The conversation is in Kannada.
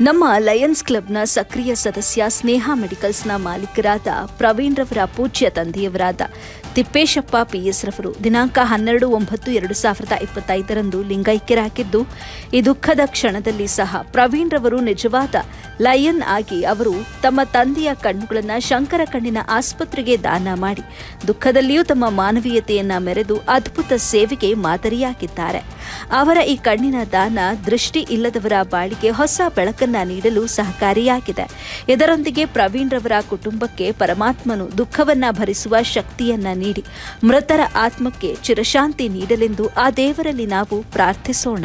ನಮ್ಮ ಲಯನ್ಸ್ ಕ್ಲಬ್ನ ಸಕ್ರಿಯ ಸದಸ್ಯ ಸ್ನೇಹ ಮೆಡಿಕಲ್ಸ್ನ ಮಾಲೀಕರಾದ ಪ್ರವೀಣ್ ರವರ ಪೂಜ್ಯ ತಂದೆಯವರಾದ ತಿಪ್ಪೇಶಪ್ಪ ಪಿಎಸ್ ರವರು ದಿನಾಂಕ ಹನ್ನೆರಡು ಒಂಬತ್ತು ಎರಡು ಸಾವಿರದ ಇಪ್ಪತ್ತೈದರಂದು ಲಿಂಗೈಕ್ಯರಾಗಿದ್ದು, ಈ ದುಃಖದ ಕ್ಷಣದಲ್ಲಿ ಸಹ ಪ್ರವೀಣ್ ರವರು ನಿಜವಾದ ಲಯನ್ ಆಗಿ ಅವರು ತಮ್ಮ ತಂದೆಯ ಕಣ್ಣುಗಳನ್ನು ಶಂಕರ ಕಣ್ಣಿನ ಆಸ್ಪತ್ರೆಗೆ ದಾನ ಮಾಡಿ ದುಃಖದಲ್ಲಿಯೂ ತಮ್ಮ ಮಾನವೀಯತೆಯನ್ನ ಮೆರೆದು ಅದ್ಭುತ ಸೇವೆಗೆ ಮಾದರಿಯಾಗಿದ್ದಾರೆ. ಅವರ ಈ ಕಣ್ಣಿನ ದಾನ ದೃಷ್ಟಿ ಇಲ್ಲದವರ ಬಾಳಿಗೆ ಹೊಸ ಬೆಳಕನ್ನ ನೀಡಲು ಸಹಕಾರಿಯಾಗಿದೆ. ಇದರೊಂದಿಗೆ ಪ್ರವೀಣ್ ರವರ ಕುಟುಂಬಕ್ಕೆ ಪರಮಾತ್ಮನು ದುಃಖವನ್ನ ಭರಿಸುವ ಶಕ್ತಿಯನ್ನ ನೀಡಿ ಮೃತರ ಆತ್ಮಕ್ಕೆ ಚಿರಶಾಂತಿ ನೀಡಲೆಂದು ಆ ದೇವರಲ್ಲಿ ನಾವು ಪ್ರಾರ್ಥಿಸೋಣ.